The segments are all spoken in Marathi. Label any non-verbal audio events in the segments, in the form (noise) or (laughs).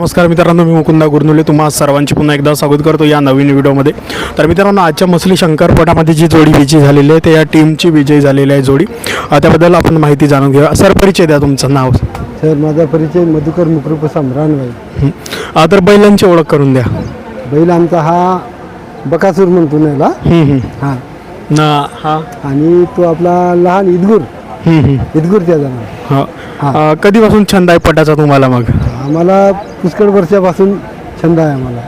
नमस्कार मित्रांनो मी मुकुंदा गुरनुले तुम्हा सर्वांची पुन्हा एकदा स्वागत करतो या नवीन व्हिडिओमध्ये. तर मित्रांनो आजच्या मसली शंकरपटामध्ये जी जोडी विजयी झालेली आहे ते या टीमची विजयी झालेली आहे जोडी. त्याबद्दल आपण माहिती जाणून घेऊया. सर परिचय द्या तुमचं नाव. सर माझा परिचय मधुकर मुकरूप हं. अ, तर बैलांची ओळख करून द्या. बैल आमचा हा बकासूर म्हणतो ना हं, हं. हा. ना. हा. आणि तो आपला लहान इदगुर. हं, हं. इदगुर त्याचा नाव हा. कधीपासून छंद आहे पटाचा तुम्हाला मग? आम्हाला पुष्कळ वर्षापासून छंद आहे आम्हाला.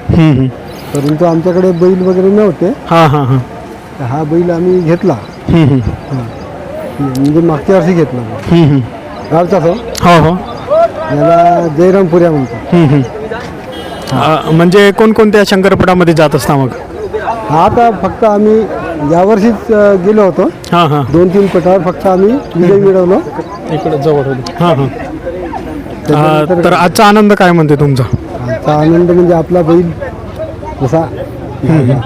परंतु आमच्याकडे बैल वगैरे नव्हते. हां हां हां. तर हा बैल आम्ही घेतला. म्हणजे मागच्या वर्षी घेतला. गावचा तो. हो हो. याला जयरामपुऱ्या म्हणतो हं, हं. अ, म्हणजे कोणकोणत्या शंकरपटामध्ये जात असता मग? हा आता फक्त आम्ही यावर्षीच अ, गेलो होतो. हां हां. दोन तीन पटावर फक्त आम्ही विजय मिळवलो. इकडे जवळ होती हां हां. अ, तर आजचा आनंद काय म्हणते तुमचा? आमचा आनंद म्हणजे आपला बैल. जसा झाला.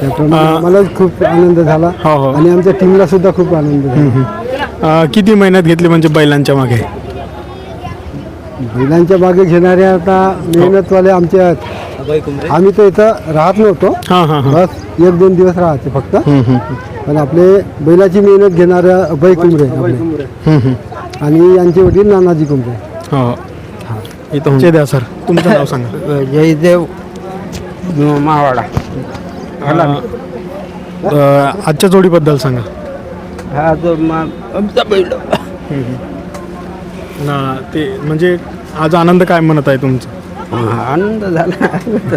त्याप्रमाणे मला खूप आनंद झाला. हो, हो. आणि आमच्या टीमला सुद्धा खूप आनंद झाला. अ, किती मेहनत घेतली म्हणजे बैलांच्या मागे? बैलांच्या मागे घेणाऱ्या आता मेहनतवाले आमचे आहेत. आम्ही तर इथं राहत नव्हतो. हां हां हां. बस एक दोन दिवस राहायचे फक्त. हं, हं, पण आपले बैलाची मेहनत घेणाऱ्या अभय कुंबरे. आपले. हं, हं. आणि यांचे वडील नानाजी कुंबरे. हो. इथं म्हणजे द्या सर. तुमचं नाव (laughs) सांगा. जयदेव मावाडा अ, आजच्या जोडीबद्दल सांगा. हा जो आमचा बैल. ना ते म्हणजे आज आनंद काय म्हणत आहे तुमचा? आनंद झाला.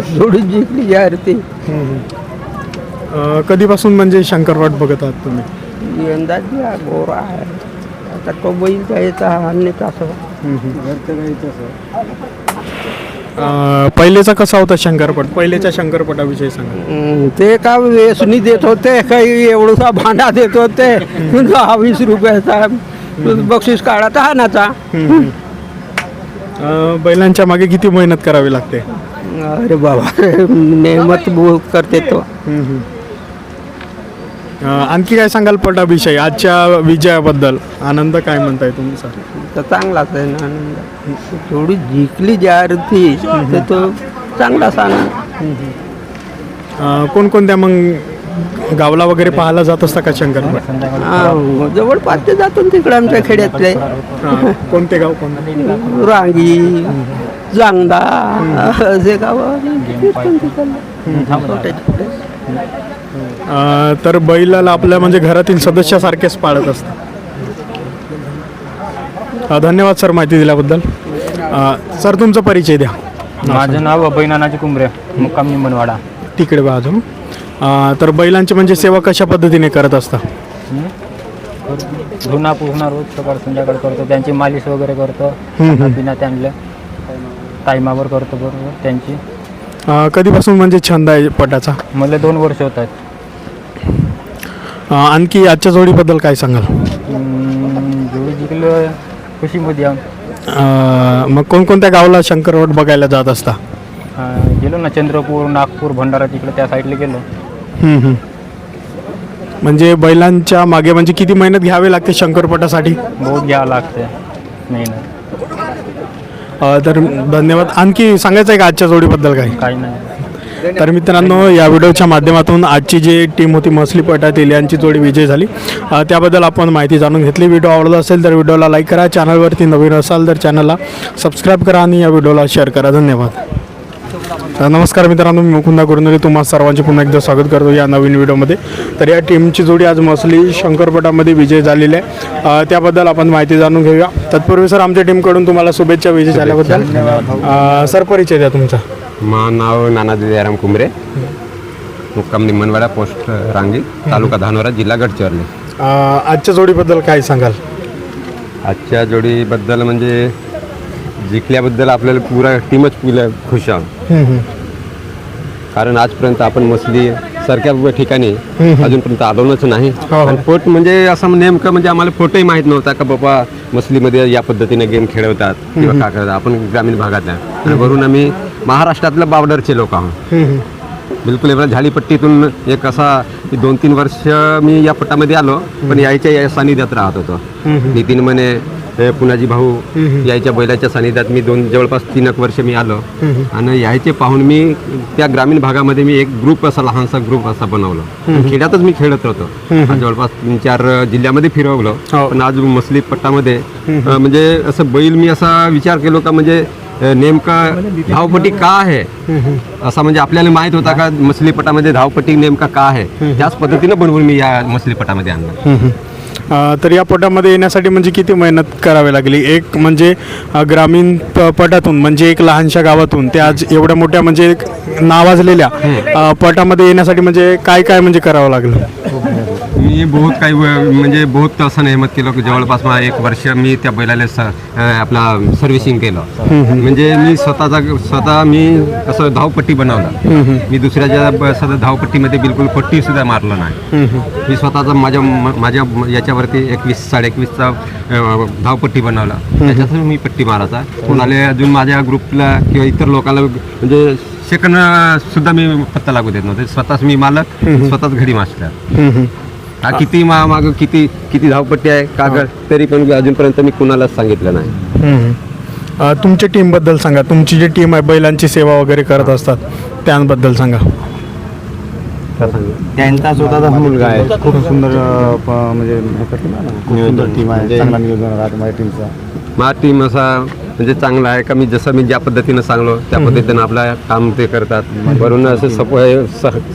(laughs) जोडी जिंकली यार ती अ, कधीपासून म्हणजे शंकरवाट बघत आहात तुम्ही? यंदा हा गोरा आहे. आता तो बैल जायचा पहिलेचा कसा होता शंकरपट? पहिलेच्या शंकरपटाविषयी सांगा. ते का वेसनी देत होते काही एवढसा भांडा देत होते. दहा वीस रुपयाचा बक्षीस काढाचा हानाचा अ, बैलांच्या मागे किती मेहनत करावी लागते? अरे बाबा नेहमत करते तो. आणखी काय सांगाल पटाविषयी आजच्या विजयाबद्दल? आनंद काय म्हणताय तुमचा तर चांगलाच आहे ना आनंद. थोडी जिंकली ज्या ती तर तो चांगलाच आनंद. अ, कोणकोणत्या मग गावला वगैरे पाहायला जात असता का शंकरपट हा, जवळपास ते जातो ना तिकडे आमच्या खेड्यातले. कोणते गाव कोणते? रांगी जांगडा असे गाव छोटे छोटे अ, तर बैलाला आपल्या म्हणजे घरातील सदस्यासारखेच पाळत असतात. अ, धन्यवाद सर माहिती दिल्याबद्दल. अ, सर तुमचा परिचय द्या. माझं नाव अभय नानाजी कुंबरे मुक्काम निंबनवाडा. तिकडे बा अजून. अ, तर बैलांची म्हणजे सेवा कशा पद्धतीने करत असता? धुना पुसणार रोज सकाळ संध्याकाळ करतो त्यांची मालिश वगैरे करतो हम्म. बिना त्यांना टायमावर करतो बरोबर त्यांची. अ, कधीपासून म्हणजे छंद आहे पटाचा? मला दोन वर्ष होत आहेत. आणखी आजच्या जोडीबद्दल काय सांगाल? जोडी जिंकलं खुशीमध्ये. अ, मग कोणकोणत्या गावाला शंकरवट बघायला जात असता? गेलो ना चंद्रपूर नागपूर भंडारा तिकडे त्या साईडला गेलो. हम्म, हम्म. म्हणजे बैलांच्या मागे म्हणजे किती मेहनत घ्यावी लागते शंकरपटासाठी बहुत घ्यावं लागते अ, तर धन्यवाद. आणखी सांगायचं आहे का आजच्या जोडीबद्दल काही? काही नाही. तर मित्रांनो या व्हिडिओच्या माध्यमातून आजची जी टीम होती मसली पटातील यांची जोडी विजय झाली. त्याबद्दल आपण माहिती जाणून घेतली. व्हिडिओ आवडला असेल तर व्हिडिओला लाईक करा. चॅनलवरती नवीन असाल तर चॅनलला सबस्क्राईब करा आणि या व्हिडिओला शेअर करा. धन्यवाद. नमस्कार मित्रांनो मी मुकुंदा गुरुनरी तुम्हा सर्वांचे पुन्हा एकदा स्वागत करतो या नवीन व्हिडिओमध्ये. तर या टीमची जोडी आज मसली शंकरपटामध्ये विजय झालेली आहे. त्याबद्दल आपण माहिती जाणून घेऊया. तत्पूर्वी सर आमच्या टीमकडून तुम्हाला शुभेच्छा विजय झाल्याबद्दल. सर परिचय द्या तुमचा. माझं नाव नानाजी जयराम कुंबरे. मुक्काम निम्मनवाडा पोस्ट रांगी तालुका धानोरा जिल्हा गडचिरोली. अ, आजच्या जोडीबद्दल काय सांगाल? आजच्या जोडीबद्दल म्हणजे जिंकल्याबद्दल आपल्याला पुरा टीमच पुला खुश आहोत कारण आजपर्यंत आपण मसली सारख्या ठिकाणी अजूनपर्यंत आलोच नाही. आणि फोट म्हणजे असं नेमकं म्हणजे आम्हाला फोटोही माहीत नव्हता का बाबा मसलीमध्ये या पद्धतीने गेम खेळवतात किंवा काय करतात आपण ग्रामीण भागात आहे आणि वरून आम्ही महाराष्ट्रातल्या बावडरचे लोक आहोत बिलकुल एवढा झाडीपट्टीतून एक असा दोन तीन वर्ष मी या पट्टामध्ये आलो पण यायच्या या सानिध्यात राहत होतो. नितीन म्हणे पुनाजी भाऊ यायच्या बैलाच्या सानिध्यात मी दोन जवळपास तीन एक वर्ष मी आलो. आणि यायचे पाहून मी त्या ग्रामीण भागामध्ये मी एक ग्रुप असा लहानसा ग्रुप असा बनवला. खेड्यातच मी खेळत राहतो जवळपास तीन चार जिल्ह्यामध्ये फिरवलं. हो. पण आज मसली पट्टामध्ये म्हणजे असं बैल मी असा विचार केलो का म्हणजे नेमका धावपट्टी का आहे? असा म्हणजे आपल्याला माहीत होता का मछलीपटामध्ये धावपट्टी नेमका का आहे? त्याच पद्धतीनं बनवून मी या मछलीपटामध्ये आणलं. तर या पटामध्ये येण्यासाठी म्हणजे किती मेहनत करावी लागली? एक म्हणजे ग्रामीण पटातून म्हणजे एक लहानशा गावातून ते आज एवढ्या मोठ्या म्हणजे नावाजलेल्या पटामध्ये येण्यासाठी म्हणजे काय काय म्हणजे करावं लागलं? मी बहुत काही म्हणजे बहुत असं नेहमत केलं की जवळपास मला एक वर्ष मी त्या बैलाला स आपला सर्व्हिसिंग केलं. म्हणजे मी स्वतःचा स्वतः मी असं धावपट्टी बनवला. मी दुसऱ्याच्या सध्या धावपट्टीमध्ये बिलकुल पट्टी सुद्धा मारलं नाही. मी स्वतःचा माझ्या माझ्या याच्यावरती एकवीस साडे एकवीसचा धावपट्टी बनवला. त्याच्यातच मी पट्टी मारायचा. कोणाला अजून माझ्या ग्रुपला किंवा इतर लोकांना म्हणजे सेकंड सुद्धा मी पत्ता लागू देत नव्हते. स्वतःच मी मालक स्वतःच घडी मास्टर. हा किती मा माग किती किती धावपट्टी आहे कागद तरी पण अजूनपर्यंत मी कुणालाच सांगितलं नाही. अ, तुमच्या टीमबद्दल सांगा. तुमची जी टीम आहे बैलांची सेवा वगैरे करत असतात त्यांबद्दल सांगा. त्यांचा स्वतःचा मुलगा आहे. खूप सुंदर अं, प- म्हणजे हे करतो ना, खूप सुंदर टीम आहे. म्हणजे- चांगला नियोजन राहतो माझ्या टीमचा. माझा टीम असा म्हणजे चांगला आहे का? मी जसं मी ज्या पद्धतीनं सांगलो त्या पद्धतीनं आपलं काम ते करतात. वरून असं सप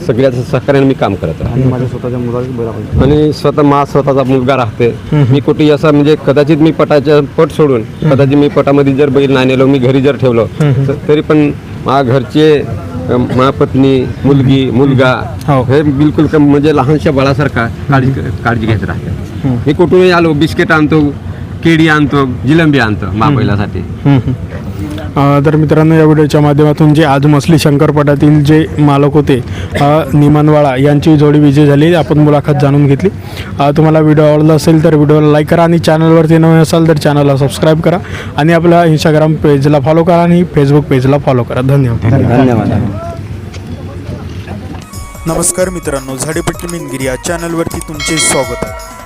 सगळ्याचं सहकार्याने मी काम करत आहे आणि माझ्या स्वतःच्या पाहिजे आणि स्वतः मा स्वतःचा मुलगा राहते. मी कुठे असं म्हणजे कदाचित मी पटाच्या पट सोडून कदाचित मी पटामध्ये जर बैल नाही नेलो मी घरी जर ठेवलो तर तरी पण माझ्या घरचे अं, माझ्या पत्नी मुलगी मुलगा हो. हे बिलकुल कम- म्हणजे लहानशा बाळासारखा काळजी काळजी घेत राहते मी कुठूनही आलो बिस्किट आणतो केळी आणतो जिलंबी आणतो मा बैलासाठी. अ, तर मित्रांनो या व्हिडिओच्या माध्यमातून जे आज मसली शंकरपटातील जे मालक होते अ, निमानवाळा यांची जोडी विजय झाली. आपण मुलाखत जाणून घेतली. अ, तुम्हाला व्हिडिओ आवडला असेल तर व्हिडिओला लाईक करा आणि चॅनलवरती नवे असाल तर चॅनलला सबस्क्राईब करा. आणि आपल्या इंस्टाग्राम पेजला फॉलो करा आणि फेसबुक पेजला फॉलो करा. धन्यवाद. धन्यवाद. नमस्कार मित्रांनो झाडेपट्टी मिनगिरी या चॅनलवरती तुमचे स्वागत आहे.